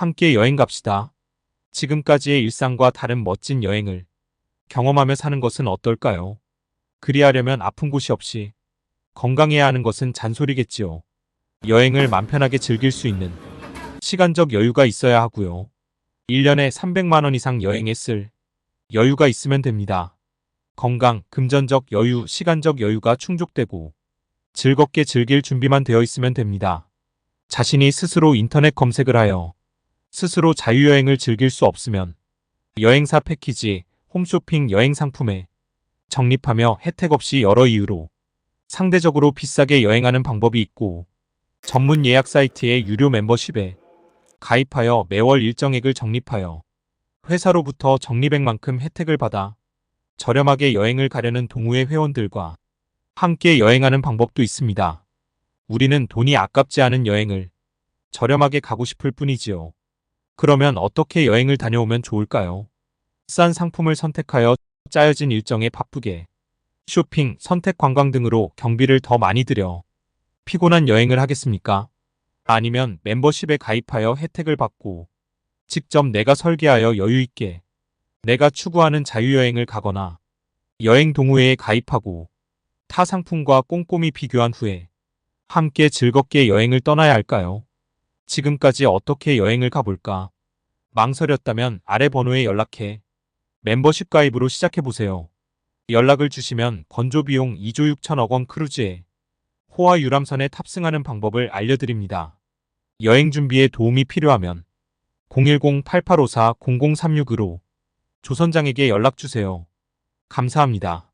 함께 여행 갑시다. 지금까지의 일상과 다른 멋진 여행을 경험하며 사는 것은 어떨까요? 그리하려면 아픈 곳이 없이 건강해야 하는 것은 잔소리겠지요. 여행을 맘 편하게 즐길 수 있는 시간적 여유가 있어야 하고요. 1년에 300만 원 이상 여행에 쓸 여유가 있으면 됩니다. 건강, 금전적 여유, 시간적 여유가 충족되고 즐겁게 즐길 준비만 되어 있으면 됩니다. 자신이 스스로 인터넷 검색을 하여 스스로 자유여행을 즐길 수 없으면 여행사 패키지, 홈쇼핑 여행 상품에 적립하며 혜택 없이 여러 이유로 상대적으로 비싸게 여행하는 방법이 있고 전문 예약 사이트의 유료 멤버십에 가입하여 매월 일정액을 적립하여 회사로부터 적립액만큼 혜택을 받아 저렴하게 여행을 가려는 동호회 회원들과 함께 여행하는 방법도 있습니다. 우리는 돈이 아깝지 않은 여행을 저렴하게 가고 싶을 뿐이지요. 그러면 어떻게 여행을 다녀오면 좋을까요? 싼 상품을 선택하여 짜여진 일정에 바쁘게 쇼핑, 선택 관광 등으로 경비를 더 많이 들여 피곤한 여행을 하겠습니까? 아니면 멤버십에 가입하여 혜택을 받고 직접 내가 설계하여 여유 있게 내가 추구하는 자유여행을 가거나 여행 동호회에 가입하고 타 상품과 꼼꼼히 비교한 후에 함께 즐겁게 여행을 떠나야 할까요? 지금까지 어떻게 여행을 가볼까? 망설였다면 아래 번호에 연락해 멤버십 가입으로 시작해보세요. 연락을 주시면 건조 비용 2조 6천억 원 크루즈에 호화 유람선에 탑승하는 방법을 알려드립니다. 여행 준비에 도움이 필요하면 010-8854-0036으로 조선장에게 연락주세요. 감사합니다.